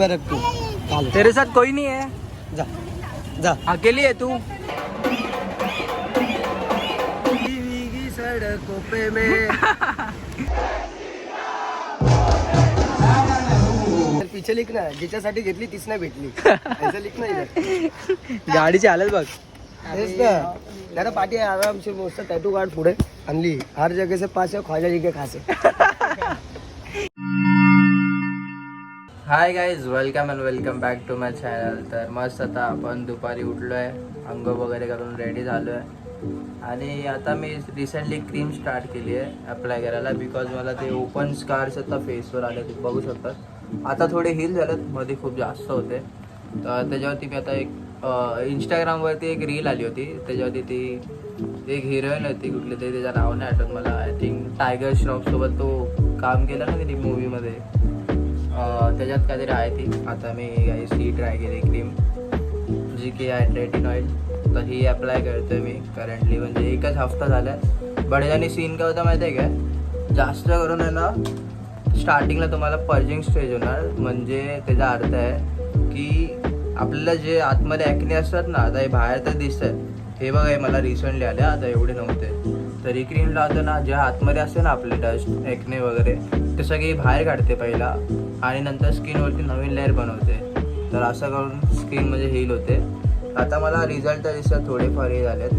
पे रख तू तेरे साथ कोई नहीं है। जा जा। अकेली है तू? सड़कों पे मैं। पीछे लिख ना जिच्यासाठी घेतली तीच नाही भेटली। ऐसा लिख ना इधर। गाडीची हालत बघ। तेच ना। पाठी आरामशीर मस्त टॅटू कार्ड पुढे. आणली. हर जगह से पास है ख्वाजा जी के खास hi guys welcome and welcome back to my channel तर मस्त आता आपण दुपारी उठलो आहे अंग वगैरे करून रेडी झालो आहे आणि आता मी रिसेंटली क्रीम स्टार्ट केली आहे अप्लाय करायला बिकॉज मला ते ओपन स्कार्स आता फेसवर आले ते बघू शकतात. आता थोडे हिल झालेत मध्ये खूप जास्त होते. तर त्याच्यावरती मी आता एक इंस्टाग्रामवरती एक रील आली होती. त्याच्यावरती ती एक हिरोईन होती कुठली तरी त्याचं नाव नाही आठवत मला. आय थिंक टायगर श्रॉफसोबत तो काम केलं ना त्यांनी मूवीमध्ये त्याच्यात काहीतरी आहे ती. आता मी गाईस ही ट्राय केली क्रीम जी की हायड्रेटिन ऑइल तर ही अप्लाय करतोय मी करंटली म्हणजे एकच हफ्ता झाला आहे बट याने सीन काय होता माहिती आहे काय? जास्त करून आहे ना स्टार्टिंगला तुम्हाला पर्जिंग स्टेज होणार. म्हणजे त्याचा अर्थ आहे की आपल्याला जे आतमध्ये ॲक्ने असतात ना आता हे बाहेर तर दिसत आहेत हे बघा हे मला रिसेंटली आले. आता एवढे नव्हते. तर ही क्रीम लावतो ना जे आतमध्ये असते ना आपले डस्ट ॲक्ने वगैरे ते सगळी बाहेर काढते पहिला. आणि नंतर स्किनवरती नवीन लेअर बनवते. तर असं करून स्किन म्हणजे हील होते. आता मला रिझल्ट तर दिसत थोडेफार हे झालेत.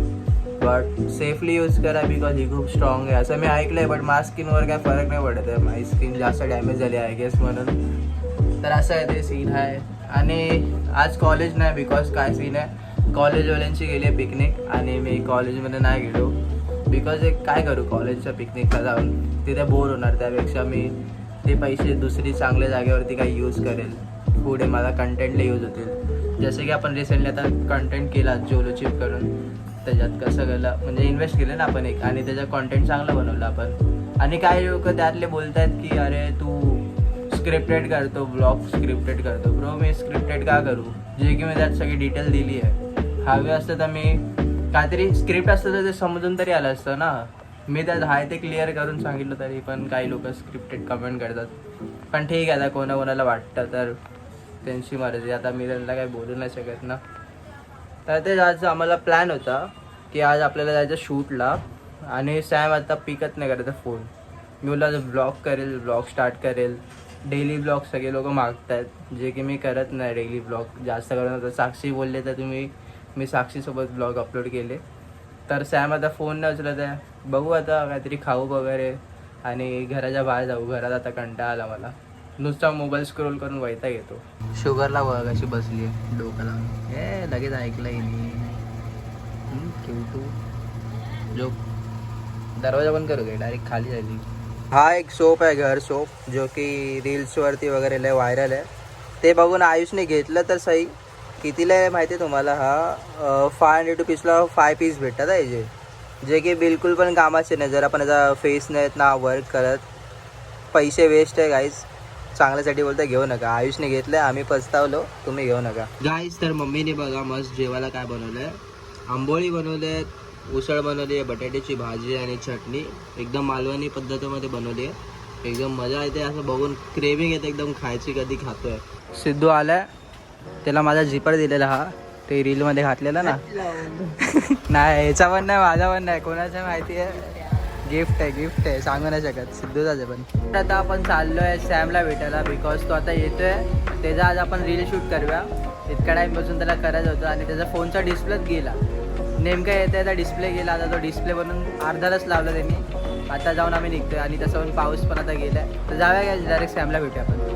बट सेफली यूज करा बिकॉज ही खूप स्ट्रॉंग आहे. असं मी ऐकलं आहे बट माझ्या स्किनवर काय फरक नाही पडत आहे. माझी स्किन जास्त डॅमेज झाली आहे गेस म्हणून. तर असं आहे ते सीन आहे. आणि आज कॉलेज नाही बिकॉज काय सीन आहे? कॉलेजवाल्यांची गेली आहे पिकनिक आणि मी कॉलेजमध्ये नाही गेलो. बिकॉज एक काय करू कॉलेजच्या पिकनिकला जाऊन? तिथे बोर होणार त्यापेक्षा मी ते पैसे दुसरी चांगल्या जागेवरती काही यूज करेल. पुढे मला कंटेंटला यूज होतील. जसे की आपण रिसेंटली आता कंटेंट केला जोलो चिप करून. त्याच्यात कसं केलं म्हणजे इन्व्हेस्ट केलं ना आपण एक. आणि त्याचा कॉन्टेंट चांगला बनवला आपण. आणि काही लोक त्यातले बोलत आहेत की अरे तू स्क्रिप्टेड करतो ब्लॉग स्क्रिप्टेड करतो. ब्रो मी स्क्रिप्टेड का करू? जे की मी त्यात सगळी डिटेल दिली आहे. हवे असतं तर मी काहीतरी स्क्रिप्ट असतं तर ते समजून तरी आलं असतं ना. मी त्यात आहे ते क्लिअर करून सांगितलं तरी पण काही लोक स्क्रिप्टेड कमेंट करतात. पण ठीक आहे आता कोणाकोणाला वाटतं तर त्यांची मर्जी. आता मी त्यांना काही बोलू नाही शकत ना. तर ते आज आम्हाला प्लॅन होता की आज आपल्याला जायचं शूटला आणि सॅम आता पिकत नाही करत फोन मी बोलला ब्लॉग करेल ब्लॉग स्टार्ट करेल. डेली ब्लॉग सगळे लोक मागत आहेत जे की मी करत नाही डेली ब्लॉग जास्त करून आता साक्षी बोलले तर तुम्ही मी साक्षीसोबत ब्लॉग अपलोड केले. तर सॅम आता फोन नाही उचलत आहे. बघू आता काहीतरी खाऊ वगैरे आणि घराच्या बाहेर जाऊ. घरात आता कंटाळा आला मला. नुसता मोबाईल स्क्रोल करून वैता येतो. शुगरला बघ अशी बसली आहे डोक्याला हे लगेच ऐकलं तू? जो दरवाजा बंद करू गे डायरेक्ट खाली झाली हा एक सोप आहे घर सोप जो की रील्सवरती वगैरे लय व्हायरल आहे. ते बघून आयुषने घेतलं तर सही. कितीला आहे माहिती आहे तुम्हाला? हा फाय हंड्रेड रुपीजला फाय पीस भेटतात आहे जे जे की बिलकुल पण कामाचे नाही. जर आपण याचा फेस नाहीत ना वर्क करत पैसे वेस्ट आहे गाईज चांगल्यासाठी बोलता घेऊ नका. आयुषने घेतलंय आम्ही पस्तावलो तुम्ही घेऊ नका. गाईज तर मम्मीने बघा मस्त जेवायला काय बनवलंय? आंबोळी बनवले उसळ बनवली आहे बटाट्याची भाजी आणि चटणी. एकदम मालवणी पद्धतीमध्ये बनवली आहे एकदम मजा येते. असं बघून क्रेविंग येते एकदम खायची कधी खातोय. सिद्धू आलाय. त्याला माझा झिपर दिलेला हा. ते रीलमध्ये घातलेला ना. नाही ह्याचा पण नाही माझा पण नाही. कोणाचं माहिती आहे? गिफ्ट आहे गिफ्ट आहे. सांगू नाही शकत. सिद्धूचाच आहे पण. आता आपण चाललो आहे सॅमला भेटायला बिकॉज तो आता येतोय. त्याचा आज आपण रील शूट करूया. इतका टाईम बसून त्याला करायचं होतं आणि त्याचा फोनचा डिस्प्लेच गेला. नेमका येतं आहे डिस्प्ले गेला. आता तो डिस्प्ले बनून अर्धालाच लावला त्यांनी. आता जाऊन आम्ही निघतोय आणि तसं पण पाऊस पण आता गेला तर जाऊया डायरेक्ट सॅमला भेटूया आपण.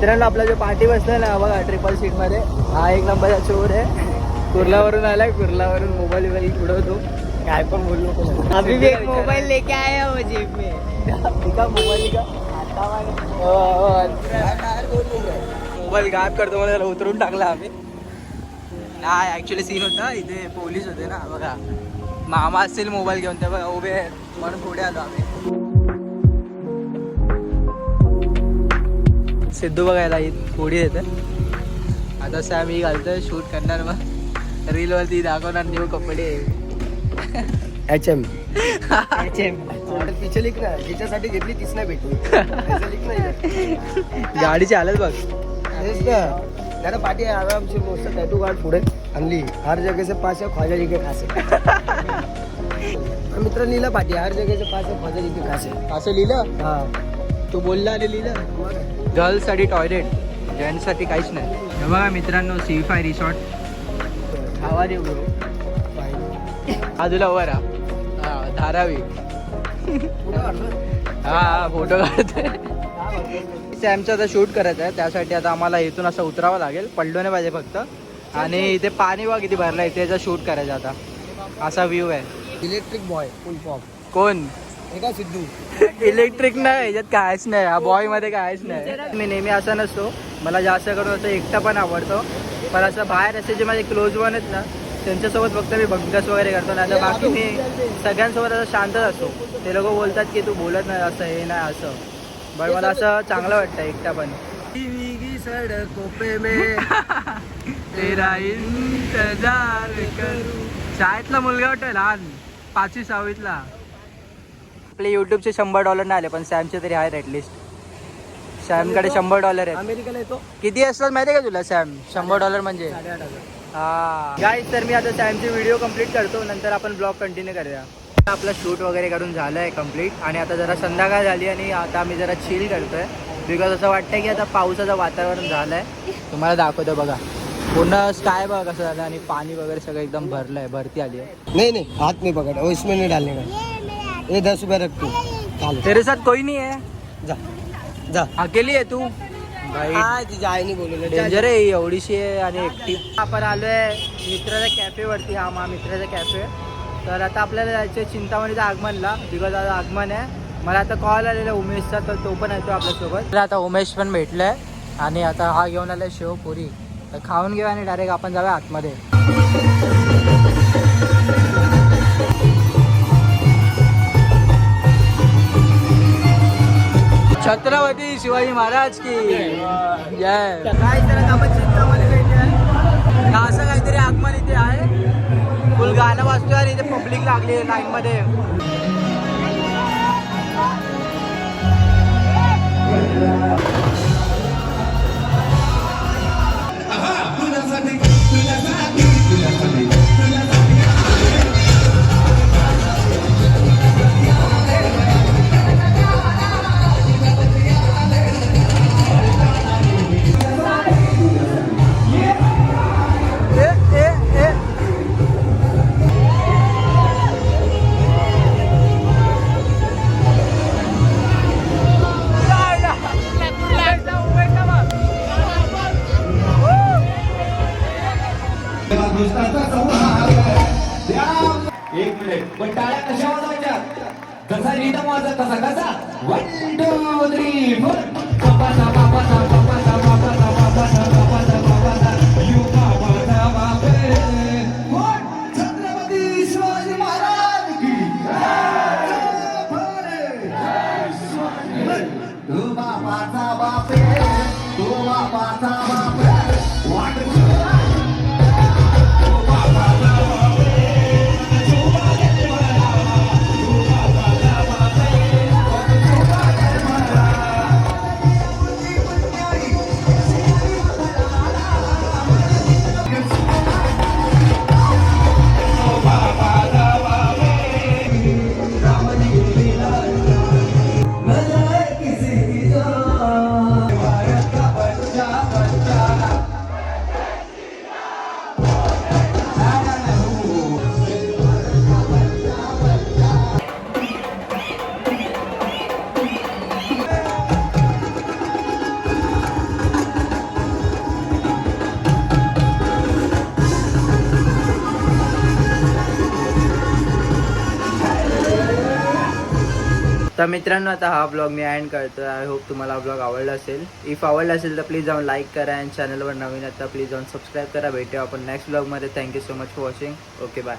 मित्रांनो आपला जो पार्टी बसलाय ना बघा ट्रिपल सीटमध्ये. हा एक नंबरचा चोर आहे. कुर्लावरून आलाय कुर्लावरून मोबाईल बिबाईल उडवतो. काय पण बोललो अभी भी एक मोबाइल लेके आया हो जेब में. का मोबाईल का मोबाईल गायब करतो मला त्याला उतरून टाकला आम्ही. नाही ऍक्च्युली सीन होता. इथे पोलीस होते ना बघा. मामा असतील मोबाईल घेऊन ते बघा उभे. म्हणून पुढे आलो आम्ही. सिद्धू बघायला पुढे येते. आता सॅम ही घालतोय शूट करणार मग रील वरती दाखवणार न्यू कपडे. H M HM. पीछे लिख ना जिच्यासाठी घेतली तीच नाही भेटली गाडीची हालत बघ. तेच ना. जरा पाठी आराम से मस्त टॅटू कार्ड पुढे. आणली. हर पास है ख्वाजा जी के खास मित्र लिहिला पाठी हर पास है ख्वाजा जी के खास असं लिहिलं हा. तू बोलला आणि लिहिलं गर्ल्ससाठी टॉयलेट जेंट्ससाठी काहीच नाही. बघा मित्रांनो सी फाय रिसॉर्ट आवाज येऊ बाजूला वर हा धारावी. हा फोटो काढतोय. सॅमचं आता शूट करायचं आहे. त्यासाठी आता आम्हाला इथून असं उतरावं लागेल. पडलो नाही पाहिजे फक्त. आणि इथे पाणी बघ किती भरलं आहे. त्याचा शूट करायचं आता. असा व्ह्यू आहे. इलेक्ट्रिक बॉय फुल पॉप कोण? हे का सिद्धू? इलेक्ट्रिक नाही याच्यात कायच नाही हा बॉयमध्ये कायच नाही. मी नेहमी असा नसतो मला जास्त करून असं एकटा पण आवडतो. पण असं बाहेर असे जे माझे क्लोज वन आहेत ना त्यांच्यासोबत फक्त मी भंगस वगैरे करतो. नाही तर बाकी मी सगळ्यांसोबत असं शांतच असतो. ते लोक बोलतात की तू बोलत नाही असं हे नाही असं. बट मला असं चांगलं वाटतं एकटा पण. सडकों पे में. तेरा इंतजार करू. शाळेतला मुलगा वाटतोय लहान पाचवी सहावीतला. आपले युट्यूबचे शंभर डॉलर नाही आले पण सॅमचे तरी आहेत ॲटलिस्ट सॅमकडे शंभर डॉलर आहेत. अमेरिकेला येतो. किती असतात माहिती आहे का तुला सॅम शंभर डॉलर म्हणजे? हा. गाईज तर मी आता सॅमची व्हिडिओ कंप्लीट करतो. नंतर आपण ब्लॉग कंटिन्यू करूया. आपलं शूट वगैरे करून झालं आहे कंप्लीट आणि आता जरा संध्याकाळ झाली आणि आता आम्ही जरा चिल करतोय. बिकॉज असं वाटतंय की आता पावसाचं वातावरण झालं आहे तुम्हाला दाखवतो बघा. पूर्ण स्काय बघा कसं झालं आणि पाणी वगैरे सगळं एकदम भरलं आहे भरती आली आहे नहीं नहीं हाथ में पकड़ ओ इसमें नहीं डालने का? ये दस रुपया रख तू. तेरे साथ कोई नहीं है। जा. जा. अकेली आहे तू? डेंजर आहे ही एवढीशी आहे आणि एकटी. आपण आलोय मित्राच्या कॅफेवरती हा मा मित्राचा कॅफे तर आता आपल्याला जायचं चिंतामणीचं आगमनला बिकॉज आज आगमन आहे. मला आता कॉल आलेला उमेशचा तर तो पण येतो आपल्यासोबत. आता उमेश पण भेटलाय. आणि आता हा घेऊन आलाय शेवपुरी. तर खाऊन घेऊया आणि डायरेक्ट आपण जाऊया आतमध्ये. छत्रपती शिवाजी महाराज की. जय काय तर आपण असं काहीतरी आगमन इथे आहे? फुल गाणं वाजतोय आणि इथे पब्लिक लागली आहे लाईन मध्ये. तर मित्रांनो आता हा ब्लॉग मी अँड करतो आय होप तुम्हाला हा ब्लॉग आवडला असेल. इफ आवडला असेल तर प्लीज जाऊन लाईक करा अँड चॅनलवर नवीन आता प्लीज जाऊन सबस्क्राईब करा. भेटूया आपण नेक्स्ट ब्लॉगमध्ये thank you so much for watching okay bye